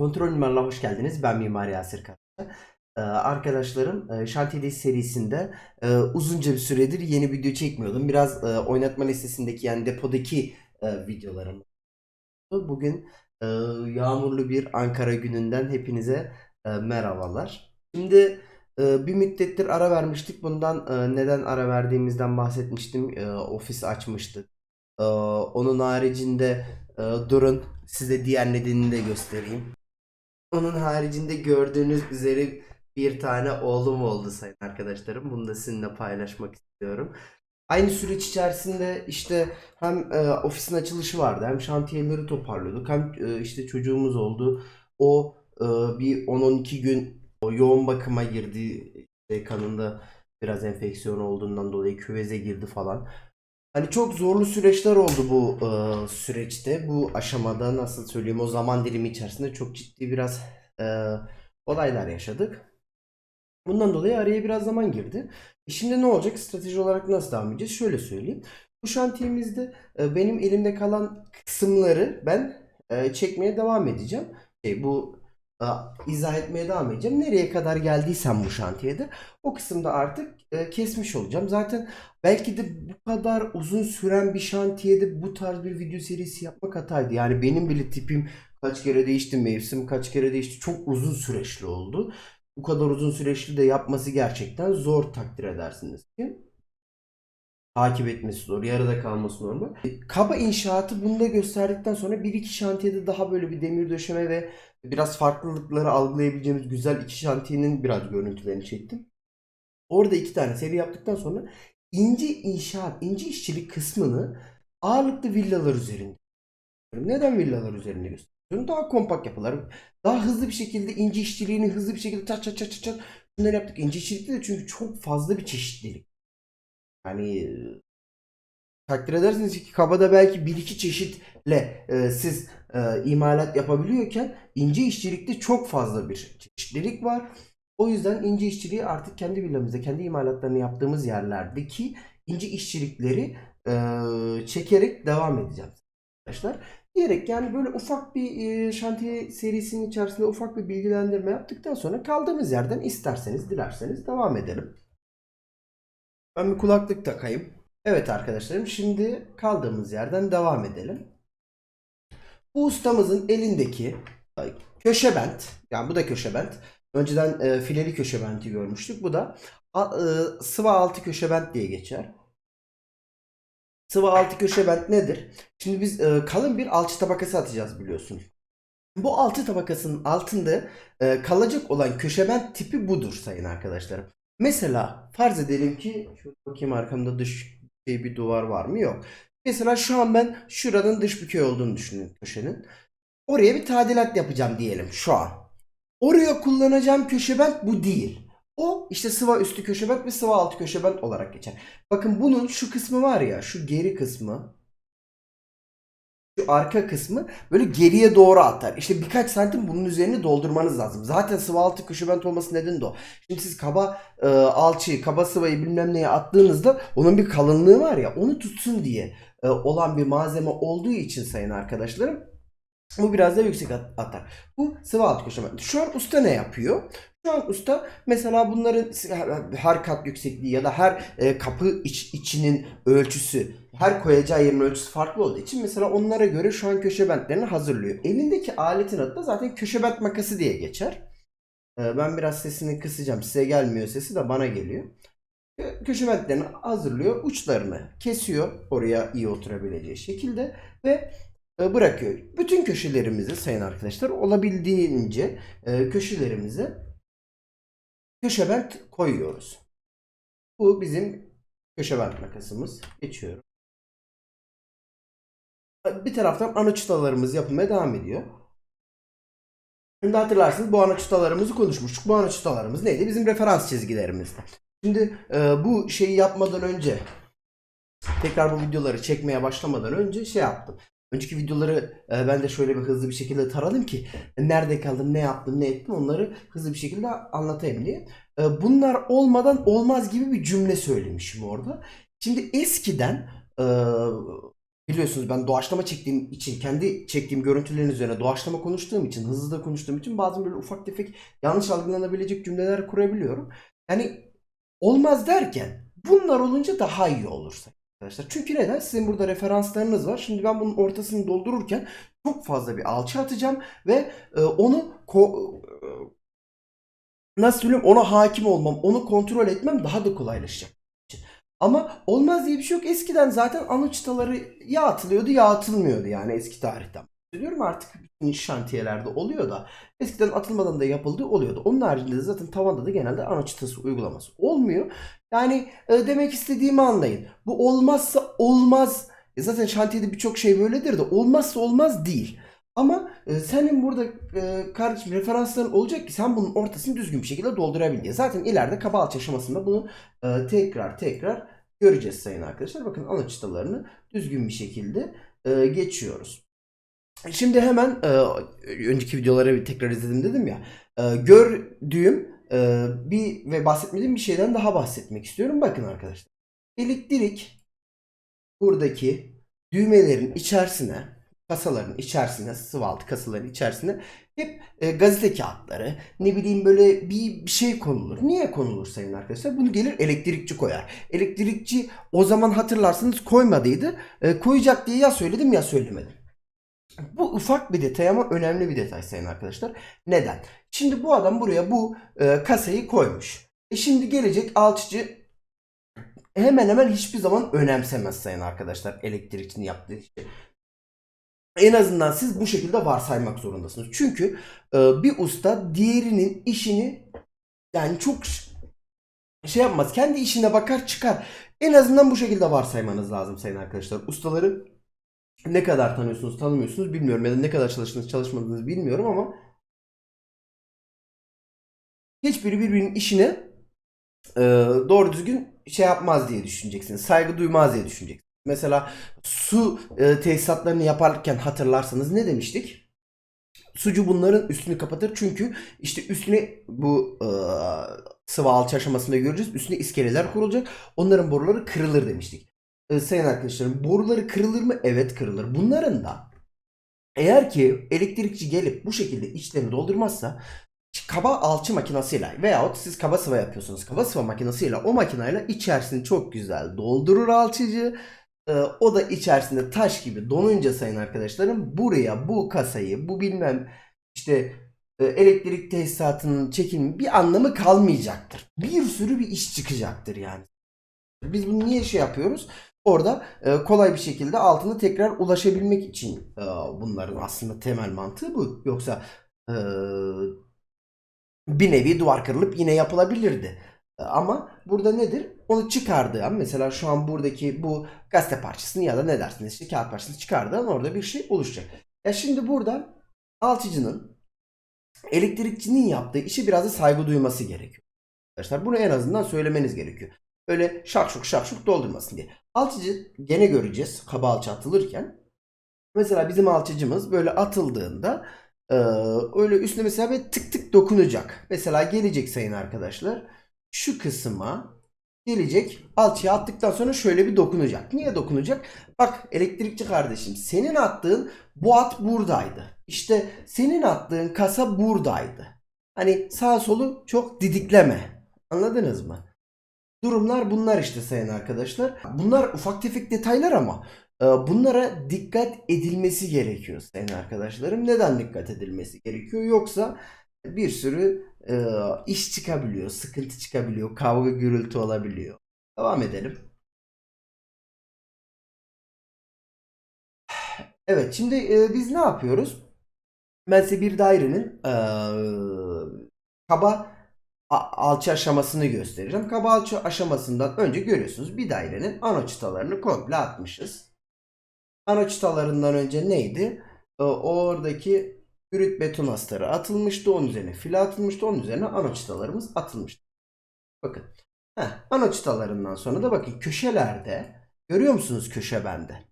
Kontrol numarala hoş geldiniz. Ben Mimar Yasir Karaca. Ee, arkadaşlarım Şantiyede serisinde e, uzunca bir süredir yeni video çekmiyordum. Biraz e, oynatma listesindeki yani depodaki e, videolarım. Bugün e, yağmurlu bir Ankara gününden hepinize e, merhabalar. Şimdi e, bir müddettir ara vermiştik. Bundan e, neden ara verdiğimizden bahsetmiştim. E, ofis açmıştık. E, onun haricinde e, durun size diğer nedenini de göstereyim. Onun haricinde gördüğünüz üzere bir tane oğlum oldu sayın arkadaşlarım. Bunu da sizinle paylaşmak istiyorum. Aynı süreç içerisinde işte hem e, ofisin açılışı vardı hem şantiyeleri toparlıyorduk hem e, işte çocuğumuz oldu. O e, bir 10-12 gün o yoğun bakıma girdi. İşte kanında biraz enfeksiyon olduğundan dolayı küveze girdi falan. Hani çok zorlu süreçler oldu bu e, süreçte. Bu aşamada nasıl söyleyeyim o zaman dilimi içerisinde çok ciddi biraz e, olaylar yaşadık. Bundan dolayı araya biraz zaman girdi. E şimdi ne olacak? Strateji olarak nasıl devam edeceğiz? Şöyle söyleyeyim. Bu şantiyemizde e, benim elimde kalan kısımları ben e, çekmeye devam edeceğim. Şey, bu e, izah etmeye devam edeceğim. Nereye kadar geldiysem bu şantiyede o kısımda artık e, kesmiş olacağım. Zaten belki de bu kadar uzun süren bir şantiyede bu tarz bir video serisi yapmak hataydı. Yani benim bile tipim kaç kere değişti, mevsim kaç kere değişti. Çok uzun süreçli oldu. Bu kadar uzun süreçli de yapması gerçekten zor takdir edersiniz ki. Takip etmesi zor, yarıda kalması normal. E, Kaba inşaatı bunda gösterdikten sonra bir iki şantiyede daha böyle bir demir döşeme ve biraz farklılıkları algılayabileceğimiz güzel iki şantiyenin biraz görüntülerini çektim. Orada iki tane seri yaptıktan sonra ince inşaat, ince işçilik kısmını ağırlıklı villalar üzerinde. Neden villalar üzerinde gösteriyorum? Daha kompakt yapılar. Daha hızlı bir şekilde ince işçiliğini hızlı bir şekilde çat çat çat çat çat bunları yaptık. İnce işçilikte de çünkü çok fazla bir çeşitlilik. Yani takdir edersiniz ki kabada belki bir iki çeşitle e, siz e, imalat yapabiliyorken ince işçilikte çok fazla bir çeşitlilik var. O yüzden ince işçiliği artık kendi villamızda, kendi imalatlarını yaptığımız yerlerdeki ince işçilikleri e, çekerek devam edeceğim arkadaşlar. Diyerek yani böyle ufak bir e, şantiye serisinin içerisinde ufak bir bilgilendirme yaptıktan sonra kaldığımız yerden isterseniz dilerseniz devam edelim. Ben bir kulaklık takayım. Evet arkadaşlarım şimdi kaldığımız yerden devam edelim. Bu ustamızın elindeki köşe bent yani bu da köşe bent. Önceden e, fileli köşe benti görmüştük. Bu da a- e, sıva altı köşe bent diye geçer. Sıva altı köşe bent nedir? Şimdi biz e, kalın bir alçı tabakası atacağız biliyorsun. Bu alçı tabakasının altında e, kalacak olan köşe bent tipi budur sayın arkadaşlarım. Mesela farz edelim ki şöyle bakayım arkamda dış şey bir duvar var mı? Yok. Mesela şu an ben şuranın dış bükey olduğunu düşünün köşenin. Oraya bir tadilat yapacağım diyelim şu an. Oraya kullanacağım köşebent bu değil. O işte sıva üstü köşebent ve sıva altı köşebent olarak geçer. Bakın bunun şu kısmı var ya şu geri kısmı arka kısmı böyle geriye doğru atar. İşte birkaç santim bunun üzerine doldurmanız lazım. Zaten sıva altı köşebent olması nedeni de o. Şimdi siz kaba e, alçıyı, kaba sıvayı bilmem neye attığınızda onun bir kalınlığı var ya onu tutsun diye e, olan bir malzeme olduğu için sayın arkadaşlarım bu biraz da yüksek at- atar. Bu sıvı alt köşebent. Şu an usta ne yapıyor? Şu an usta mesela bunların her- kat yüksekliği ya da her e, kapı iç, içinin ölçüsü, her koyacağı yerin ölçüsü farklı olduğu için mesela onlara göre şu an köşe bentlerini hazırlıyor. Elindeki aletin adı da zaten köşe bent makası diye geçer. E, ben biraz sesini kısacağım. Size gelmiyor sesi de bana geliyor. Kö- Köşe bentlerini hazırlıyor. Uçlarını kesiyor oraya iyi oturabileceği şekilde ve bırakıyor. Bütün köşelerimizi sayın arkadaşlar olabildiğince e, köşelerimize köşebent koyuyoruz. Bu bizim köşebent makasımız. Geçiyorum. Bir taraftan ana çıtalarımız yapılmaya devam ediyor. Şimdi hatırlarsınız bu ana çıtalarımızı konuşmuştuk. Bu ana çıtalarımız neydi? Bizim referans çizgilerimizdi. Şimdi e, bu şeyi yapmadan önce tekrar bu videoları çekmeye başlamadan önce şey yaptım. Önceki videoları e, ben de şöyle bir hızlı bir şekilde taradım ki nerede kaldım, ne yaptım, ne ettim onları hızlı bir şekilde anlatayım diye. E, bunlar olmadan olmaz gibi bir cümle söylemişim orada. Şimdi eskiden e, biliyorsunuz ben doğaçlama çektiğim için kendi çektiğim görüntülerin üzerine doğaçlama konuştuğum için hızlı da konuştuğum için bazen böyle ufak tefek yanlış algılanabilecek cümleler kurabiliyorum. Yani olmaz derken bunlar olunca daha iyi olur arkadaşlar. Çünkü neden? Sizin burada referanslarınız var. Şimdi ben bunun ortasını doldururken çok fazla bir alçı atacağım ve e, onu ko- e, nasıl söyleyeyim ona hakim olmam, onu kontrol etmem daha da kolaylaşacak. Ama olmaz diye bir şey yok. Eskiden zaten ana çıtaları ya atılıyordu ya atılmıyordu yani eski tarihten. Diyorum artık şantiyelerde oluyor da eskiden atılmadan da yapıldığı oluyordu. Onun haricinde de zaten tavanda da genelde ana çıtası uygulaması olmuyor. Yani e, demek istediğimi anlayın. Bu olmazsa olmaz. E, zaten şantiyede birçok şey böyledir de olmazsa olmaz değil. Ama e, senin burada e, kardeşim referansların olacak ki sen bunun ortasını düzgün bir şekilde doldurabil diye. Zaten ileride kaba alçı aşamasında bunu e, tekrar tekrar göreceğiz sayın arkadaşlar. Bakın ana çıtalarını düzgün bir şekilde e, geçiyoruz. Şimdi hemen e, önceki videoları bir tekrar izledim dedim ya. E, gördüğüm e, bir ve bahsetmediğim bir şeyden daha bahsetmek istiyorum. Bakın arkadaşlar. Elektrik buradaki düğmelerin içerisine kasaların içerisine, sıvı kasaların içerisine hep e, gazete kağıtları, ne bileyim böyle bir, bir şey konulur. Niye konulur sayın arkadaşlar? Bunu gelir elektrikçi koyar. Elektrikçi o zaman hatırlarsınız koymadıydı. E, koyacak diye ya söyledim ya söylemedim. Bu ufak bir detay ama önemli bir detay sayın arkadaşlar. Neden? Şimdi bu adam buraya bu e, kasayı koymuş. E şimdi gelecek alçıcı hemen hemen hiçbir zaman önemsemez sayın arkadaşlar elektrikçinin yaptığı işi. En azından siz bu şekilde varsaymak zorundasınız. Çünkü e, bir usta diğerinin işini yani çok şey yapmaz. Kendi işine bakar çıkar. En azından bu şekilde varsaymanız lazım sayın arkadaşlar. Ustaları ne kadar tanıyorsunuz tanımıyorsunuz bilmiyorum ya da ne kadar çalıştınız çalışmadınız bilmiyorum ama hiçbiri birbirinin işine e, doğru düzgün şey yapmaz diye düşüneceksiniz. Saygı duymaz diye düşüneceksiniz. Mesela su e, tesisatlarını yaparken hatırlarsanız ne demiştik? Sucu bunların üstünü kapatır çünkü işte üstüne bu e, sıvı alçı aşamasında göreceğiz. Üstüne iskeleler kurulacak. Onların boruları kırılır demiştik. E, sayın arkadaşlarım boruları kırılır mı? Evet kırılır. Bunların da eğer ki elektrikçi gelip bu şekilde içlerini doldurmazsa kaba alçı makinasıyla veyahut siz kaba sıva yapıyorsunuz. Kaba sıva makinasıyla o makinayla içerisini çok güzel doldurur alçıcı. Ee, o da içerisinde taş gibi donunca sayın arkadaşlarım buraya bu kasayı bu bilmem işte e, elektrik tesisatının çekilme bir anlamı kalmayacaktır. Bir sürü bir iş çıkacaktır yani. Biz bunu niye şey yapıyoruz? Orada e, kolay bir şekilde altına tekrar ulaşabilmek için e, bunların aslında temel mantığı bu. Yoksa e, bir nevi duvar kırılıp yine yapılabilirdi. E, Ama burada nedir? Onu çıkardığı an mesela şu an buradaki bu gazete parçasını ya da ne dersiniz işte kağıt parçasını çıkardığı an orada bir şey oluşacak. Ya şimdi burada altıcının elektrikçinin yaptığı işi biraz da saygı duyması gerekiyor. Arkadaşlar bunu en azından söylemeniz gerekiyor. Öyle şakşuk şakşuk doldurmasın diye. Alçıcı gene göreceğiz kaba alçı atılırken. Mesela bizim alçıcımız böyle atıldığında ee, öyle üstüne mesela bir tık tık dokunacak. Mesela gelecek sayın arkadaşlar. Şu kısma gelecek. Alçıya attıktan sonra şöyle bir dokunacak. Niye dokunacak? Bak elektrikçi kardeşim senin attığın bu at buradaydı. İşte senin attığın kasa buradaydı. Hani sağ solu çok didikleme. Anladınız mı? Durumlar bunlar işte sayın arkadaşlar. Bunlar ufak tefek detaylar ama e, bunlara dikkat edilmesi gerekiyor sayın arkadaşlarım. Neden dikkat edilmesi gerekiyor? Yoksa bir sürü e, iş çıkabiliyor, sıkıntı çıkabiliyor, kavga gürültü olabiliyor. Devam edelim. Evet şimdi e, biz ne yapıyoruz? Ben size bir dairenin e, kaba alçı aşamasını göstereceğim. Kaba alçı aşamasından önce görüyorsunuz bir dairenin ana çıtalarını komple atmışız. Ana çıtalarından önce neydi? E, oradaki brüt beton astarı atılmıştı. Onun üzerine file atılmıştı. Onun üzerine ana çıtalarımız atılmıştı. Bakın. Heh, ana çıtalarından sonra da bakın köşelerde görüyor musunuz köşe bende?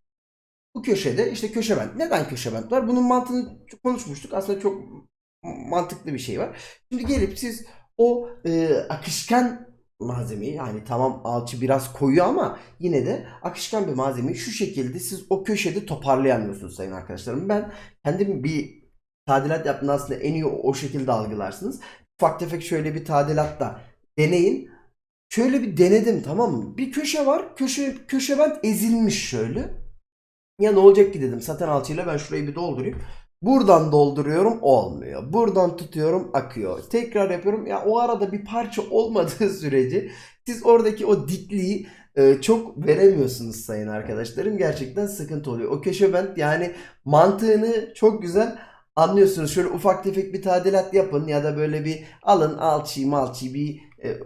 Bu köşede işte köşe bent. Neden köşe bent var? Bunun mantığını konuşmuştuk. Aslında çok mantıklı bir şey var. Şimdi gelip siz o e, akışkan malzemeyi yani tamam alçı biraz koyu ama yine de akışkan bir malzemeyi şu şekilde siz o köşede toparlayamıyorsunuz sayın arkadaşlarım. Ben kendim bir tadilat yaptığımda aslında en iyi o, şekilde algılarsınız. Ufak tefek şöyle bir tadilatta deneyin. Şöyle bir denedim tamam mı? Bir köşe var. Köşe köşe bent ezilmiş şöyle. Ya ne olacak ki dedim. Zaten alçıyla ben şurayı bir doldurayım. Buradan dolduruyorum olmuyor. Buradan tutuyorum akıyor. Tekrar yapıyorum. Ya o arada bir parça olmadığı sürece siz oradaki o dikliği e, çok veremiyorsunuz sayın arkadaşlarım. Gerçekten sıkıntı oluyor. O köşe bent yani mantığını çok güzel anlıyorsunuz. Şöyle ufak tefek bir tadilat yapın ya da böyle bir alın alçıyı malçıyı bir e,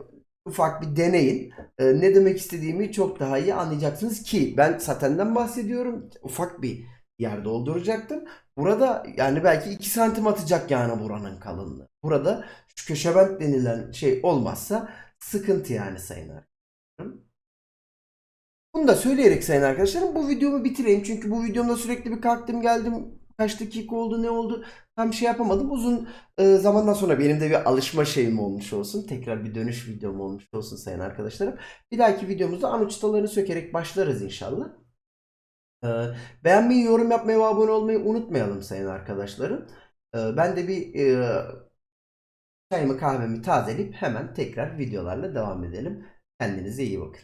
ufak bir deneyin. E, ne demek istediğimi çok daha iyi anlayacaksınız ki ben satenden bahsediyorum. Ufak bir yer dolduracaktım. Burada yani belki 2 santim atacak yani buranın kalınlığı. Burada şu köşebent denilen şey olmazsa sıkıntı yani sayın arkadaşlarım. Bunu da söyleyerek sayın arkadaşlarım bu videomu bitireyim. Çünkü bu videomda sürekli bir kalktım geldim. Kaç dakika oldu ne oldu tam şey yapamadım. Uzun e, zamandan sonra benim de bir alışma şeyim olmuş olsun. Tekrar bir dönüş videom olmuş olsun sayın arkadaşlarım. Bir dahaki videomuzda an uçtalarını sökerek başlarız inşallah. Ee, beğenmeyi, yorum yapmayı ve abone olmayı unutmayalım sayın arkadaşlarım. Ee, ben de bir e, çayımı kahvemi tazeleyip hemen tekrar videolarla devam edelim. Kendinize iyi bakın.